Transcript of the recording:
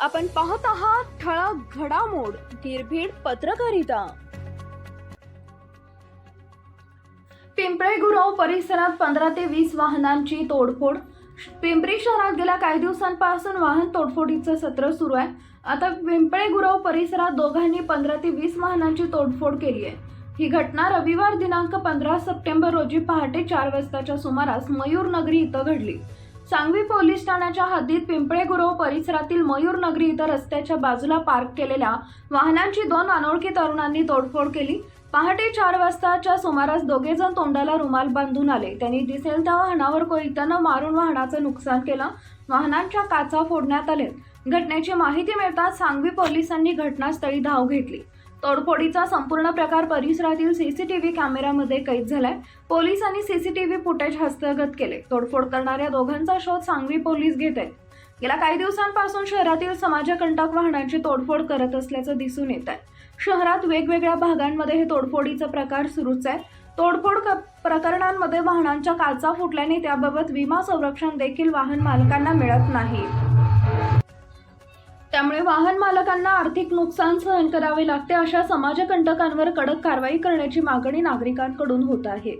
आपण पाहत आहात ठळक घडामोड निर्भीड पत्रकारिता. पिंपळे गुरव परिसरात पंधरा ते वीस वाहनांची तोडफोड. पिंपरी शहरात गेल्या काही दिवसांपासून वाहन तोडफोडीचं सत्र सुरू आहे. आता पिंपळे गुरव परिसरात दोघांनी पंधरा ते वीस वाहनांची तोडफोड केली आहे. ही घटना रविवार दिनांक पंधरा सप्टेंबर रोजी पहाटे चार वाजताच्या सुमारास मयूर नगरी इथं घडली. सांगवी पोलीस ठाण्याच्या हद्दीत पिंपळे गुरव परिसरातील मयूर नगरी इथं रस्त्याच्या बाजूला पार्क केलेल्या वाहनांची दोन अनोळखी तरुणांनी तोडफोड केली. पहाटे चार वाजताच्या सुमारास दोघे जण तोंडाला रुमाल बांधून आले. त्यांनी दिसेल त्या वाहनावर कोयत्यानं मारून वाहनाचं नुकसान केलं. वाहनांच्या काचा फोडण्यात आले घटनेची माहिती मिळताच सांगवी पोलिसांनी घटनास्थळी धाव घेतली. तोडफोडीचा संपूर्ण प्रकार परिसरातील सीसीटीव्ही कॅमेऱ्यामध्ये कैद झालाय. पोलिसांनी सीसीटीव्ही फुटेज हस्तगत केले. तोडफोड करणाऱ्या दोघांचा शोध सांगवी पोलीस घेत आहेत. गेल्या काही दिवसांपासून शहरातील समाजकंटक वाहनांची तोडफोड करत असल्याचं दिसून येत आहे. शहरात वेगवेगळ्या भागांमध्ये हे तोडफोडीचा प्रकार सुरूच आहे. तोडफोड क- प्रकरणांमध्ये वाहनांच्या काचा फुटल्याने त्याबाबत विमा संरक्षण देखील वाहन मालकांना मिळत नाही. त्यामुळे वाहन मालकांना आर्थिक नुकसान सहन करावे लागते अशा समाजकंटकांवर कडक कारवाई करण्याची मागणी नागरिकांकडून होत आहे.